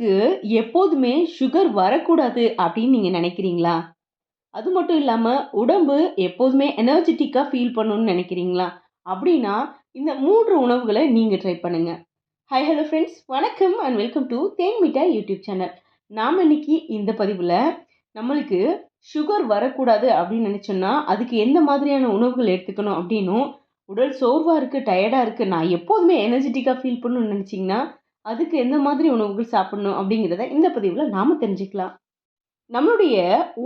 உடலுக்கு எப்போதுமே சுகர் வரக்கூடாது அப்படின்னு நீங்கள் நினைக்கிறீங்களா? அது மட்டும் இல்லாமல் உடம்பு எப்போதுமே எனர்ஜெட்டிக்காக ஃபீல் பண்ணணும்னு நினைக்கிறீங்களா? அப்படின்னா இந்த மூன்று உணவுகளை நீங்கள் ட்ரை பண்ணுங்க. ஹை ஹலோ ஃப்ரெண்ட்ஸ் வணக்கம் and welcome to Then Mittai YouTube channel நாம் இன்னைக்கு இந்த பதிவில் நம்மளுக்கு சுகர் வரக்கூடாது அப்படின்னு நினச்சோன்னா அதுக்கு எந்த மாதிரியான உணவுகள் எடுத்துக்கணும் அப்படின்னும் உடல் சோர்வாக இருக்குது டயர்டாக இருக்குது நான் எப்போதுமே எனர்ஜெட்டிக்காக ஃபீல் பண்ணணும்னு நினச்சிங்கன்னா அதுக்கு எந்த மாதிரி உணவுகள் சாப்பிடணும் அப்படிங்கிறத இந்த பதிவில் நாம் தெரிஞ்சுக்கலாம். நம்மளுடைய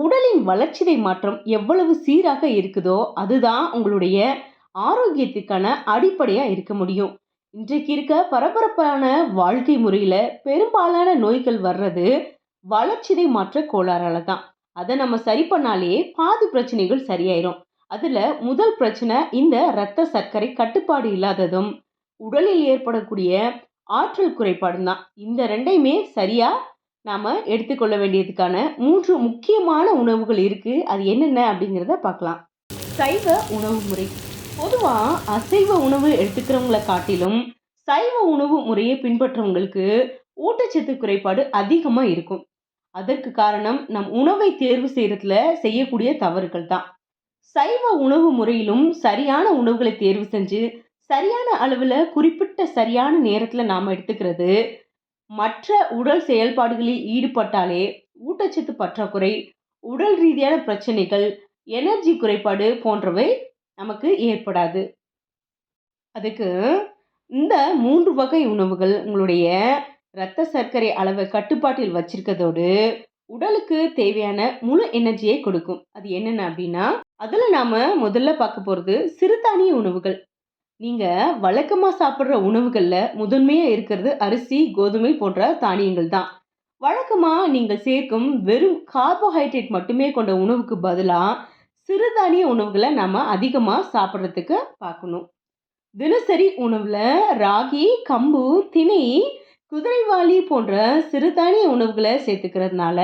உடலின் வளர்ச்சிதை மாற்றம் எவ்வளவு சீராக இருக்குதோ அதுதான் உங்களுடைய ஆரோக்கியத்துக்கான அடிப்படையாக இருக்க முடியும். இன்றைக்கு இருக்க பரபரப்பான வாழ்க்கை முறையில் பெரும்பாலான நோய்கள் வர்றது வளர்ச்சிதை மாற்ற கோளாறால தான். அதை நம்ம சரி பண்ணாலே பாதி பிரச்சனைகள் சரியாயிரும். அதில் முதல் பிரச்சனை இந்த இரத்த சர்க்கரை கட்டுப்பாடு இல்லாததும் உடலில் ஏற்படக்கூடிய ஆற்றல் குறைபாடும் தான். இந்த ரெண்டையுமே சரியாக நாம் எடுத்துக்கொள்ள வேண்டியதுக்கான மூன்று முக்கியமான உணவுகள் இருக்குது அது என்னென்ன அப்படிங்கிறத பார்க்கலாம். சைவ உணவு முறை. பொதுவாக அசைவ உணவு எடுத்துக்கிறவங்கள காட்டிலும் சைவ உணவு முறையை பின்பற்றவங்களுக்கு ஊட்டச்சத்து குறைபாடு அதிகமாக இருக்கும். அதற்கு காரணம் நம் உணவை தேர்வு செய்கிறதுல செய்யக்கூடிய தவறுகள் தான். சைவ உணவு முறையிலும் சரியான உணவுகளை தேர்வு செஞ்சு சரியான அளவில் குறிப்பிட்ட சரியான நேரத்தில் நாம் எடுத்துக்கிறது. மற்ற உடல் செயல்பாடுகளில் ஈடுபட்டாலே ஊட்டச்சத்து பற்றாக்குறை உடல் ரீதியான பிரச்சனைகள் எனர்ஜி குறைபாடு போன்றவை நமக்கு ஏற்படாது. அதுக்கு இந்த மூன்று வகை உணவுகள் உங்களுடைய இரத்த சர்க்கரை அளவை கட்டுப்பாட்டில் வச்சிருக்கதோடு உடலுக்கு தேவையான முழு எனர்ஜியை கொடுக்கும். அது என்னென்ன அப்படின்னா அதில் நாம் முதல்ல பார்க்க போகிறது சிறுதானிய உணவுகள். நீங்கள் வழக்கமாக சாப்பிட்ற உணவுகளில் முதன்மையாக இருக்கிறது அரிசி கோதுமை போன்ற தானியங்கள் தான். வழக்கமாக நீங்கள் சேர்க்கும் வெறும் கார்போஹைட்ரேட் மட்டுமே கொண்ட உணவுக்கு பதிலாக சிறுதானிய உணவுகளை நம்ம அதிகமாக சாப்பிட்றதுக்கு பார்க்கணும். தினசரி உணவில் ராகி கம்பு திணை குதிரைவாளி போன்ற சிறுதானிய உணவுகளை சேர்த்துக்கிறதுனால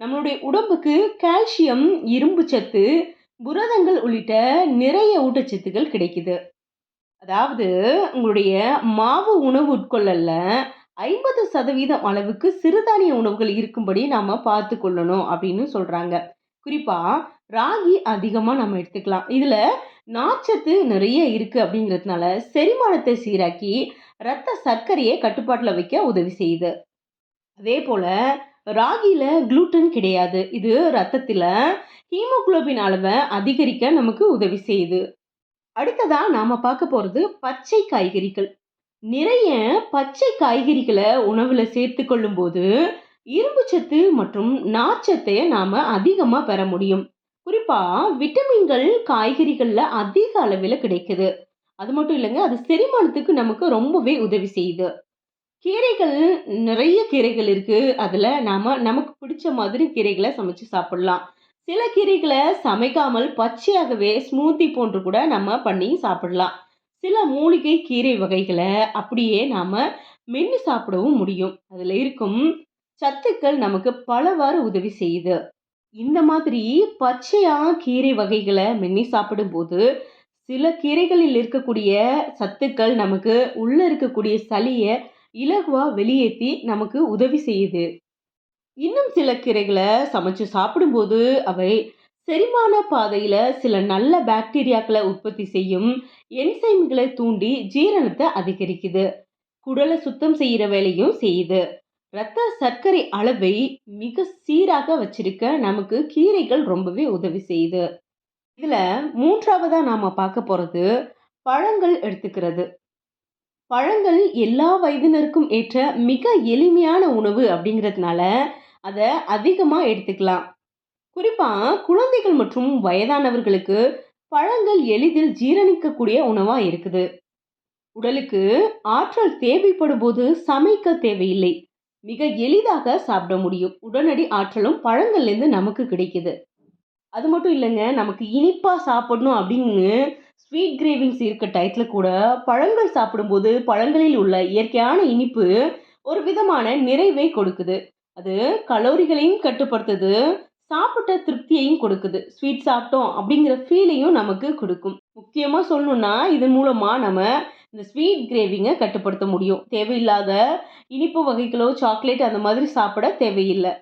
நம்மளுடைய உடம்புக்கு கால்சியம் இரும்பு சத்து புரதங்கள் உள்ளிட்ட நிறைய ஊட்டச்சத்துக்கள் கிடைக்குது. அதாவது உங்களுடைய மாவு உணவு உட்கொள்ளல ஐம்பது சதவீதம் அளவுக்கு சிறுதானிய உணவுகள் இருக்கும்படி நாம் பார்த்து கொள்ளணும் அப்படின்னு சொல்கிறாங்க குறிப்பாக ராகி அதிகமாக நம்ம எடுத்துக்கலாம். இதில் நாச்சத்து நிறைய இருக்குது அப்படிங்கிறதுனால செரிமானத்தை சீராக்கி ரத்த சர்க்கரையை கட்டுப்பாட்டில் வைக்க உதவி செய்யுது. அதே போல் ராகியில் குளூட்டன் கிடையாது. இது ரத்தத்தில் ஹீமோகுளோபின் அளவை அதிகரிக்க நமக்கு உதவி செய்யுது. அடுத்ததாக நாம் பார்க்க போகிறது பச்சை காய்கறிகள். நிறைய பச்சை காய்கறிகளை உணவில் சேர்த்து கொள்ளும்போது இரும்பு சத்து மற்றும் நார்ச்சத்தை நாம் அதிகமாக பெற முடியும். குறிப்பாக விட்டமின்கள் காய்கறிகளில் அதிக அளவில் கிடைக்குது. அது மட்டும் இல்லைங்க அது செரிமானத்துக்கு நமக்கு ரொம்பவே உதவி செய்யுது. கீரைகள் நிறைய கீரைகள் இருக்குது அதில் நாம் நமக்கு பிடிச்ச மாதிரி கீரைகளை சமைச்சு சாப்பிட்லாம். சில கீரைகளை சமைக்காமல் பச்சையாகவே ஸ்மூத்தி போன்று கூட நம்ம பண்ணி சாப்பிடலாம். சில மூலிகை கீரை வகைகளை அப்படியே நாம் மென்று சாப்பிடவும் முடியும். அதில் இருக்கும் சத்துக்கள் நமக்கு பலவாறு உதவி செய்யுது. இந்த மாதிரி பச்சையாக கீரை வகைகளை மென்னி சாப்பிடும்போது சில கீரைகளில் இருக்கக்கூடிய சத்துக்கள் நமக்கு உள்ளே இருக்கக்கூடிய சளியை இலகுவாக வெளியேற்றி நமக்கு உதவி செய்யுது. இன்னும் சில கீரைகளை சமைச்சு சாப்பிடும்போது அவை செரிமான பாதையில் சில நல்ல பாக்டீரியாக்களை உற்பத்தி செய்யும் என்சைம்களை தூண்டி ஜீரணத்தை அதிகரிக்குது. குடலை சுத்தம் செய்கிற வேலையும் செய்யுது. இரத்த சர்க்கரை அளவை மிக சீராக வச்சிருக்க நமக்கு கீரைகள் ரொம்பவே உதவி செய்யுது. இதில் மூன்றாவதாக நாம் பார்க்க போகிறது பழங்கள் எடுத்துக்கிறது. பழங்கள் எல்லா வயதினருக்கும் ஏற்ற மிக எளிமையான உணவு அப்படிங்கிறதுனால அதை அதிகமாக எடுத்துக்கலாம். குறிப்பாக குழந்தைகள் மற்றும் வயதானவர்களுக்கு பழங்கள் எளிதில் ஜீரணிக்கக்கூடிய உணவாக இருக்குது. உடலுக்கு ஆற்றல் தேவைப்படும் போது சமைக்க தேவையில்லை. மிக எளிதாக சாப்பிட முடியும். உடனடி ஆற்றலும் பழங்கள்லேருந்து நமக்கு கிடைக்குது. அது மட்டும் இல்லைங்க நமக்கு இனிப்பாக சாப்பிடணும் அப்படின்னு ஸ்வீட் கிரேவிங்ஸ் இருக்க டயத்தில் கூட பழங்கள் சாப்பிடும்போது பழங்களில் உள்ள இயற்கையான இனிப்பு ஒரு விதமான நிறைவை கொடுக்குது. அது கலோரிகளையும் கட்டுப்படுத்துது சாப்பிட்ட திருப்தியையும் கொடுக்குது. ஸ்வீட் சாப்பிட்டோம் அப்படிங்கிற ஃபீலையும் நமக்கு கொடுக்கும். முக்கியமாக சொல்லணுன்னா இதன் மூலமாக நம்ம இந்த ஸ்வீட் கிரேவிங்க கட்டுப்படுத்த முடியும். தேவையில்லாத இனிப்பு வகைகளோ சாக்லேட் அந்த மாதிரி சாப்பிட தேவையில்லை.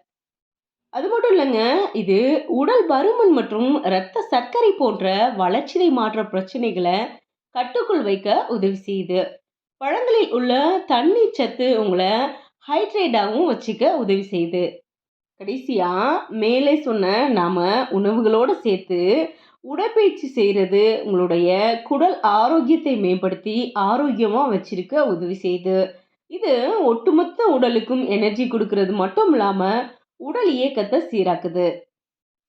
அது மட்டும் இல்லைங்க இது உடல் பருமன் மற்றும் இரத்த சர்க்கரை போன்ற வளர்ச்சிதை மாற்ற பிரச்சனைகளை கட்டுக்குள் வைக்க உதவி செய்யுது. பழங்களில் உள்ள தண்ணீர் சத்து உங்களை ஹைட்ரேட்டாகவும் வச்சுக்க உதவி செய்யுது கடைசியாக மேலே சொன்ன நாம் உணவுகளோடு சேர்த்து உடற்பயிற்சி செய்கிறது உங்களுடைய குடல் ஆரோக்கியத்தை மேம்படுத்தி ஆரோக்கியமாக வச்சிருக்க உதவி செய்யுது இது ஒட்டுமொத்த உடலுக்கும் எனர்ஜி கொடுக்கறது மட்டும் இல்லாமல் உடல் இயக்கத்தை சீராக்குது.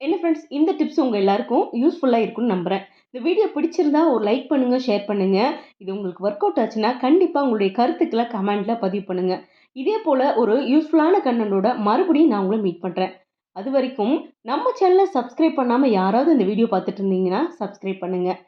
என்ன ஃப்ரெண்ட்ஸ் இந்த டிப்ஸ் உங்கள் எல்லாருக்கும் யூஸ்ஃபுல்லாக இருக்கும்னு நம்புகிறேன் இந்த வீடியோ பிடிச்சிருந்தா ஒரு லைக் பண்ணுங்கள் ஷேர் பண்ணுங்கள் இது உங்களுக்கு ஒர்க் அவுட் ஆச்சுன்னா கண்டிப்பாக உங்களுடைய கருத்துக்களை கமெண்ட்டில் பதிவு பண்ணுங்கள் இதே போல் ஒரு யூஸ்ஃபுல்லான கண்டனோட மறுபடியும் நான் உங்களை மீட் பண்ணுறேன் அது வரைக்கும் நம்ம சேனலை சப்ஸ்கிரைப் பண்ணாமல் யாராவது இந்த வீடியோ பார்த்துட்டு இருந்தீங்கன்னா சப்ஸ்கிரைப் பண்ணுங்கள்